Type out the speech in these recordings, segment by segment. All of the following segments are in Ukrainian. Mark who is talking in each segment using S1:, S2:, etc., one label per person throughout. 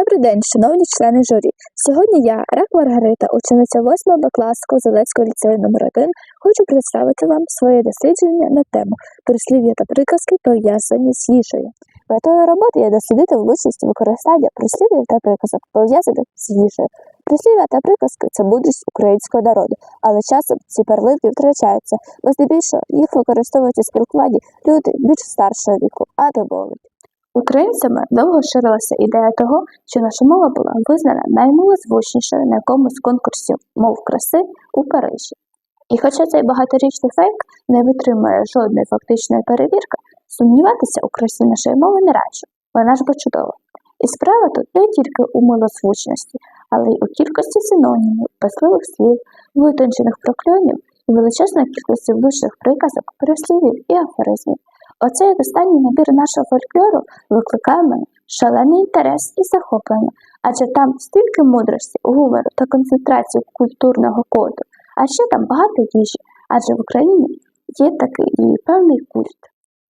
S1: Добрий день, шановні члени журі. Сьогодні я, Рак Маргарита, учениця 8 Б класу Козелецького ліцею номер 1 хочу представити вам своє дослідження на тему прислів'я та приказки пов'язані з їжею. Метою роботи є дослідити влучність використання прислів'їв та приказок, пов'язаних з їжею. Прислів'я та приказки це мудрість українського народу, але часом ці перлинки втрачаються, бо здебільшого їх використовують у спілкуванні люди більш старшого віку, а не молодь. Українцями довго ширилася ідея того, що наша мова була визнана наймилозвучнішою на якомусь конкурсі мов краси у Парижі. І хоча цей багаторічний фейк не витримує жодної фактичної перевірки, сумніватися у красі нашої мови не раджу, вона ж бо чудова. І справа тут не тільки у милозвучності, але й у кількості синонімів, писливих слів, витончених прокльонів і величезної кількості влучних приказок, переслівів і афоризмів. Оцей останній набір нашого фольклору викликає мене шалений інтерес і захоплення, адже там стільки мудрості, гумору та концентрації культурного коду, а ще там багато їжі, адже в Україні є такий її певний культ.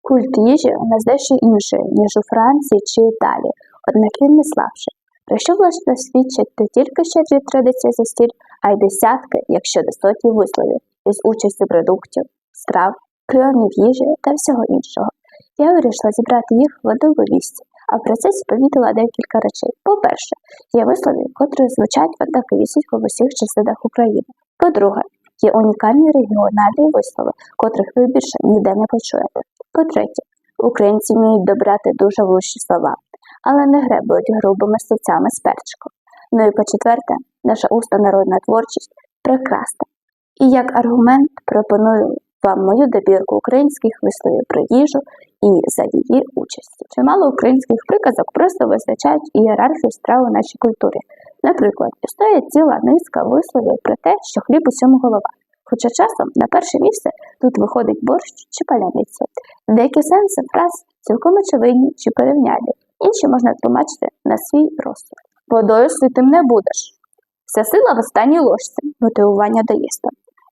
S1: Культ їжі у нас дещо інший, ніж у Франції чи Італії, однак він не слабший. Про що власне свідчать не тільки щедрі традиції за стіль, а й десятки, якщо не сотні висловів, із участю продуктів, страв, прийомів їжі та всього іншого. Я вирішила зібрати їх в одному місці, а в процесі помітила декілька речей. По-перше, є вислови, котрі звучать однаковісінько в усіх частинах України. По-друге, є унікальні регіональні вислови, котрих ви більше ніде не почуєте. По-третє, українці вміють добрати дуже влучні слова, але не гребують грубими стільцями з перчиком. Ну і по-четверте, наша уста народна творчість прекрасна. І як аргумент пропоную вам мою добірку українських висловів про їжу і за її участі. Чимало українських приказок просто визначають ієрархію страв у нашій культурі. Наприклад, існує ціла низка висловів про те, що хліб усьому голова. Хоча часом на перше місце тут виходить борщ чи паляниця. Деякі сенси фраз цілком очевидні чи порівняльні, інші можна тлумачити на свій розсуд. Водою ситим не будеш. Вся сила в останній ложці, мотивування до їсти.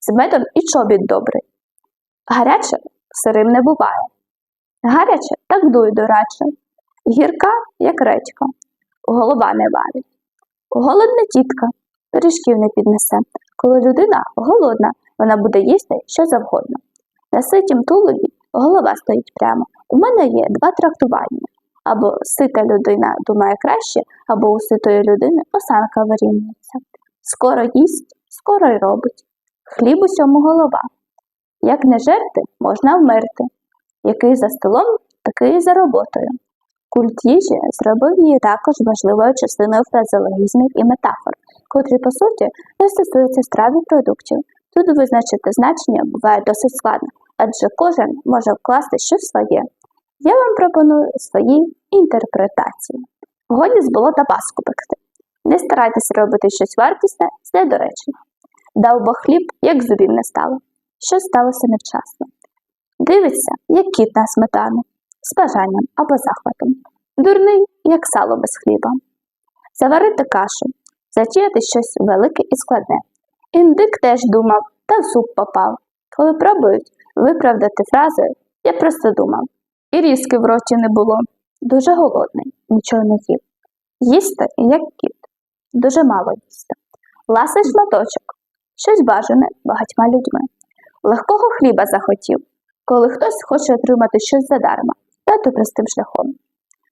S1: З медом і чобіт добрий. Гаряче сирим не буває. Гаряче так дуй дораче. Гірка, як речка, голова не варить. Голодна тітка пиріжків не піднесе. Коли людина голодна, вона буде їсти що завгодно. На ситім тулубі голова стоїть прямо. У мене є два трактування. Або сита людина думає краще, або у ситої людини осанка вирівнюється. Скоро їсть, скоро й робить. Хліб усьому голова. Як не жерти, можна вмерти. Який за столом, такий і за роботою. Культ їжі зробив її також важливою частиною фразеологізмів і метафор, котрі, по суті, не стосуються страв і продуктів. Тут визначити значення буває досить складно, адже кожен може вкласти щось своє. Я вам пропоную свої інтерпретації. Годі з болота паску пекти. Не старайтеся робити щось вартісне з недоречного. Дав Бог хліб, як зубів не стало що сталося невчасно. Дивиться, як кіт на сметану, з бажанням або захватом, дурний, як сало без хліба. Заварити кашу, затіяти щось велике і складне. Індик теж думав, та в суп попав. Коли пробують виправдати фразою, я просто думав. І різки в роті не було. Дуже голодний, нічого не їв. Їсти, як кіт, дуже мало їсти. Ласий шматочок, щось бажане багатьма людьми. Легкого хліба захотів, коли хтось хоче отримати щось задарма, дати простим шляхом.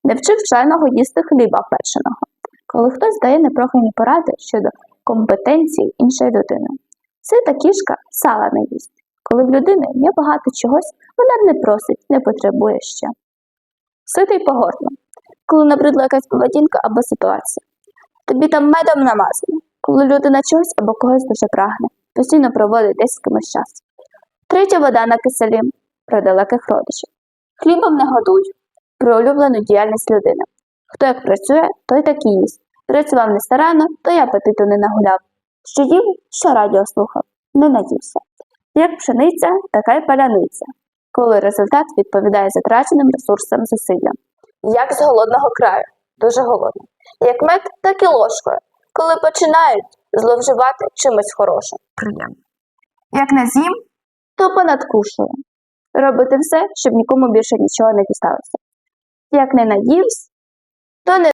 S1: Не вчив вченого їсти хліба печеного, коли хтось дає непрохані поради щодо компетенції іншої людини. Сита кішка сала не їсть. Коли в людини є багато чогось, вона не просить, не потребує ще. Ситий погорно, коли набридла якась поведінка або ситуація. Тобі там медом намазано, коли людина чогось або когось дуже прагне, постійно проводить десь з кимось час. Третя вода на киселі про далеких родичів. Хлібом не годуй про улюблену діяльність людини. Хто як працює, той так і їсть. Працював не старанно, то й апетиту не нагуляв. Що їв, що радіо слухав, не наївся. Як пшениця, така й паляниця, коли результат відповідає затраченим ресурсам зусиллям. Як з голодного краю, дуже голодний. Як мед, так і ложкою, коли починають зловживати чимось хорошим. Приємно. Як не з'їм, то понадкушує. Робити все, щоб нікому більше нічого не дісталося. Як не надівсь, то не